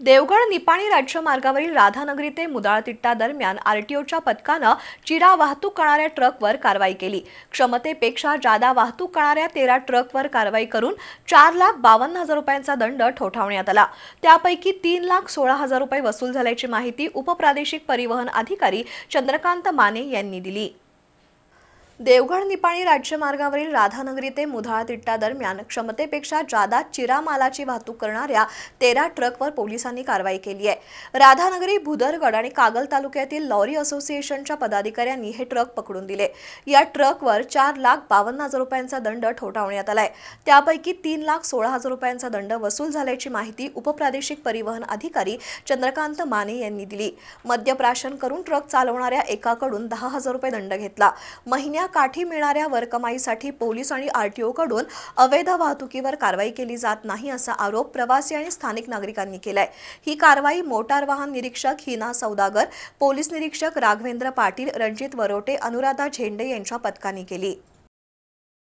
देवगड निपाणी राज्य मार्गावरील राधानगरी ते मुदाळतिट्टा दरम्यान आरटीओच्या पथकानं चिरा वाहतूक करणाऱ्या ट्रकवर कारवाई केली. क्षमतेपेक्षा जादा वाहतूक करणाऱ्या तेरा ट्रकवर कारवाई करून चार लाख बावन्न हजार रुपयांचा दंड ठोठावण्यात आला. त्यापैकी तीन लाख सोळा हजार रुपये वसूल झाल्याची माहिती उपप्रादेशिक परिवहन अधिकारी चंद्रकांत माने यांनी दिली. देवगड निपाणी राज्यमार्गावरील राधानगरी ते मुधाळ तिट्टा दरम्यान क्षमतेपेक्षा जादा चिरा मालाची वाहतूक करणाऱ्या तेरा ट्रकवर पोलिसांनी कारवाई केली आहे. राधानगरी भुदरगड आणि कागल तालुक्यातील लॉरी असोसिएशनच्या पदाधिकाऱ्यांनी हे ट्रक पकडून दिले. या ट्रकवर चार लाख बावन्न हजार रुपयांचा दंड ठोठावण्यात आलाय. त्यापैकी तीन लाख सोळा हजार रुपयांचा दंड वसूल झाल्याची माहिती उपप्रादेशिक परिवहन अधिकारी चंद्रकांत माने यांनी दिली. मद्यप्राशन करून ट्रक चालवणाऱ्या एकाकडून दहा हजार रुपये दंड घेतला. महिन्या काठी मिळणाऱ्या वरकमाईसाठी पोलीस आणि आरटीओकडून अवैध वाहतुकीवर कारवाई केली जात नाही असा आरोप प्रवासी आणि स्थानिक नागरिकांनी केलाय. ही कारवाई मोटार वाहन निरीक्षक हिना सौदागर पोलीस निरीक्षक राघवेंद्र पाटील रणजित वरोटे अनुराधा झेंडे यांच्या पथकाने केली.